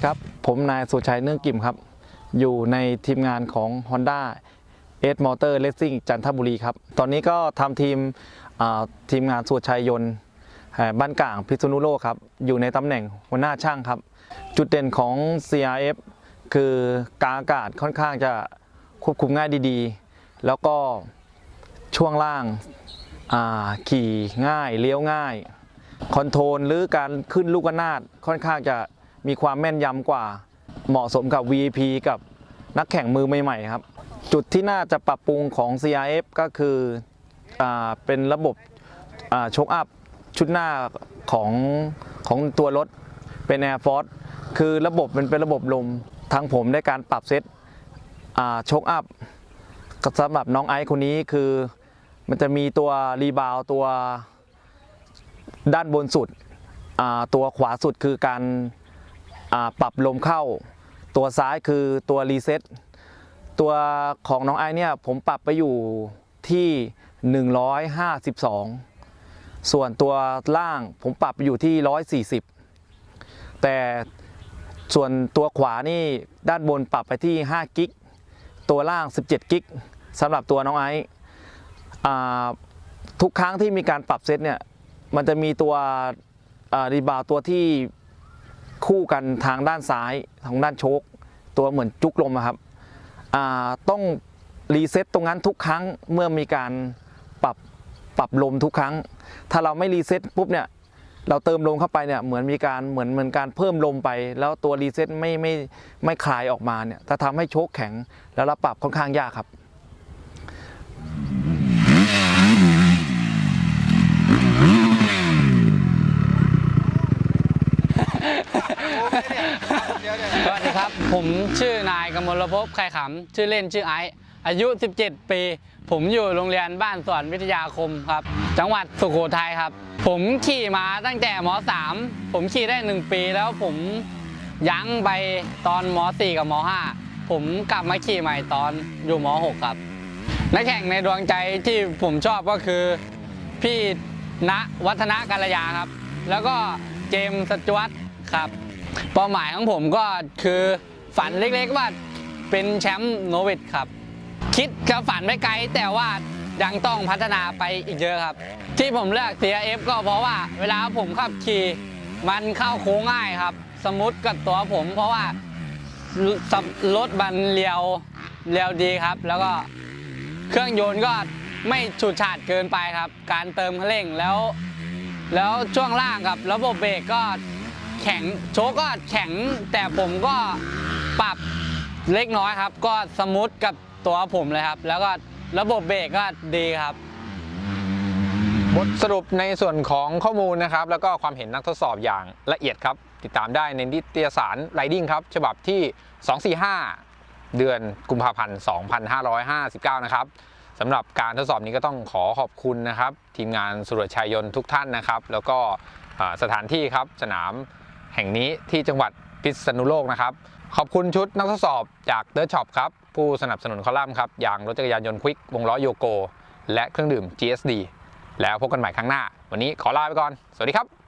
วัสดีครับ ผมนายสุชัยเนื่องกิ่มครับ อยู่ในทีมงานของ Honda e d Motor Racing จันทบุรีครับ ตอนนี้ก็ทำทีมทีมงานสุชัยยนต์บ้านกลางพิษณุโลกครับ อยู่ในตำแหน่งหัวหน้าช่างครับ จุดเด่นของ CRF คือการอากาศค่อนข้างจะควบคุมง่ายดีๆ แล้วก็ช่วงล่างาขี่ง่ายเลี้ยวง่าย คอนโทรลหรือการขึ้นลูกระนาดค่อนข้างจะ มีความแม่นยำกว่า เหมาะสมกับ VP กับนักแข่งมือใหม่ๆครับ จุดที่น่าจะปรับปรุงของ CRF ก็คืออเป็นระบบโชคอัพชุดหน้าของของตัวรถเป็น Air Force คือระบบมันเป็นระบบลมทางผมได้การปรับเซตโชคอัพสำหรับน้องไอซ์คนนี้คือมันจะมีตัวรีบาวตัวด้านบนสุดตัวขวาสุดคือการ ปรับลมเข้า ตัวซ้ายคือตัวรีเซ็ตตัวของน้องไอเนี่ยผมปรับไปอยู่ที่ 152 ส่วนตัวล่างผมปรับไปอยู่ที่ 140 แต่ส่วนตัวขวานี่ด้านบนปรับไปที่ 5 กิก ตัวล่าง 17 กิกสำหรับตัวน้องไอซ์ทุกครั้งที่มีการปรับเซตเนี่ย มันจะมีตัวรีบาวตัวที่ คู่กันทางด้านซ้ายทางด้านโชคตัวเหมือนจุกลมครับต้องรีเซ็ตตรงนั้นทุกครั้งเมื่อมีการปรับปรับลมทุกครั้ง ถ้าเราไม่รีเซ็ตปุ๊บเนี่ยเราเติมลมเข้าไปเนี่ยเหมือนมีการเหมือนเหมือนการเพิ่มลมไป แล้วตัวรีเซ็ตไม่ไม่ไม่คลายออกมาเนี่ยถ้าทำให้โชคแข็งแล้วเราปรับค่อนข้างยากครับ สวัสดีครับ ผมชื่อนายกมลภพไข่ขำชื่อเล่นชื่อไอซ์อายุ 17 ปี ผมอยู่โรงเรียนบ้านสวนวิทยาคมครับ จังหวัดสุโขทัยครับ ผมขี่มาตั้งแต่ม .3 ผมขี่ได้ 1 ปีแล้วผมยั้งไปตอนม .4 กับม .5 ผมกลับมาขี่ใหม่ตอนอยู่ม .6 ครับ นักแข่งในดวงใจที่ผมชอบก็คือพี่ณวัฒนกัลยาครับ แล้วก็เจมส์จวัตครับ เป้าหมายของผมก็คือฝันเล็กๆว่าเป็นแชมป์โนวิดครับ คิดกับฝันไปไกลแต่ว่ายังต้องพัฒนาไปอีกเยอะครับ ที่ผมเลือก CRF ก็เพราะว่าเวลาผมขับขี่มันเข้าโค้งง่ายครับ สมมติกับตัวผม เพราะว่ารถมันเลียวเลียวดีครับ แล้วก็เครื่องยนต์ก็ไม่ฉูดฉาดเกินไปครับ การเติมคันเร่งแล้ว แล้วช่วงล่างกับระบบเบรกก็ แข็งโชคก็แข็งแต่ผมก็ปรับเล็กน้อยครับ ก็สมูทกับตัวผมเลยครับ แล้วก็ระบบเบรกก็ดีครับ บทสรุปในส่วนของข้อมูลนะครับ แล้วก็ความเห็นนักทดสอบอย่างละเอียดครับ ติดตามได้ในนิตยสาร Riding ครับ ฉบับที่ 245 เดือนกุมภาพันธ์ 2559 นะครับสำหรับการทดสอบนี้ก็ต้องขอขอบคุณนะครับ ทีมงานสุรชัยยนต์ทุกท่านนะครับ แล้วก็สถานที่ครับสนาม แห่งนี้ที่จังหวัดพิษณุโลกนะครับ ขอบคุณชุดนักทดสอบจากเดอร์ช็อปครับ ผู้สนับสนุนคอลัมน์ครับ อย่างรถจักรยานยนต์ควิกวงล้อโยโก และเครื่องดื่ม GSD แล้วพบกันใหม่ครั้งหน้า วันนี้ขอลาไปก่อน สวัสดีครับ